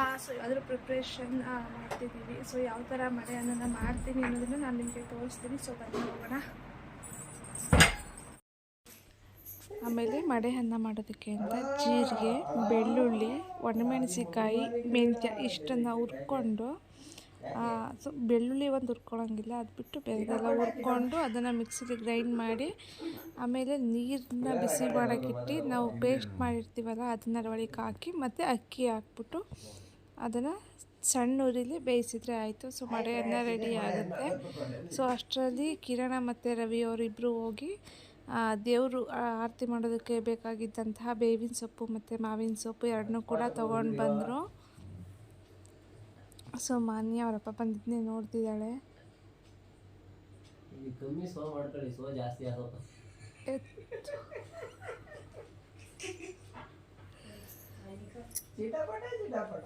ಆರತಿನ so ಅದರ preparation ಮಾಡ್ತಿದ್ದೀವಿ. So ಯಾವ ಥರ ಮಳೆ ಅನ್ನೋದನ್ನ ಮಾಡ್ತೀನಿ ಅನ್ನೋದನ್ನು ನಾನು ನಿಮಗೆ ತೋರಿಸ್ತೀನಿ. ಸೊ ಬನ್ನಿ ಹೋಗೋಣ. ಆಮೇಲೆ ಮಡೆ ಅನ್ನ ಮಾಡೋದಕ್ಕೆ ಅಂತ ಜೀರಿಗೆ, ಬೆಳ್ಳುಳ್ಳಿ ಒಣಮೆಣಸಿಕಾಯಿ ಮೆಂತ್ಯ ಇಷ್ಟನ್ನು ಹುರ್ಕೊಂಡು ಸೊ ಬೆಳ್ಳುಳ್ಳಿ ಒಂದು ಹುರ್ಕೊಳ್ಳೋಂಗಿಲ್ಲ ಅದು ಬಿಟ್ಟು ಬೆಳೆದೆಲ್ಲ ಹುರ್ಕೊಂಡು ಅದನ್ನು ಮಿಕ್ಸಿಗೆ ಗ್ರೈಂಡ್ ಮಾಡಿ, ಆಮೇಲೆ ನೀರನ್ನ ಬಿಸಿ ಮಾಡೋಕ್ಕಿಟ್ಟು ನಾವು ಪೇಸ್ಟ್ ಮಾಡಿರ್ತೀವಲ್ಲ ಅದನ್ನ ಒಳಗೆ ಹಾಕಿ ಮತ್ತು ಅಕ್ಕಿ ಹಾಕ್ಬಿಟ್ಟು ಅದನ್ನು ಸಣ್ಣ ಉರಿಲಿ ಬೇಯಿಸಿದರೆ ಆಯಿತು. ಸೊ ಮಡೆಯನ್ನು ರೆಡಿ ಆಗುತ್ತೆ. ಸೊ ಅಷ್ಟರಲ್ಲಿ ಕಿರಣ ಮತ್ತು ರವಿ ಅವರಿಬ್ಬರು ಹೋಗಿ ದೇವರು ಆರತಿ ಮಾಡೋದಕ್ಕೆ ಬೇಕಾಗಿದ್ದಂತಹ ಬೇವಿನ ಸೊಪ್ಪು ಮತ್ತು ಮಾವಿನ ಸೊಪ್ಪು ಎರಡನ್ನೂ ಕೂಡ ತೊಗೊಂಡು ಬಂದರು. ಸೊ ಮಾನ್ಯ ಅವರಪ್ಪ ಬಂದಿದ್ನೇ ನೋಡ್ತಿದ್ದಾಳೆ. ಕಮ್ಮಿ ಸೋ ಮಾಡ್ಕೊಳ್ಳಿ ಸೋ ಜಾಸ್ತಿ ಆದವು ಚಿಟಪಟ ಚಿಟಪಟ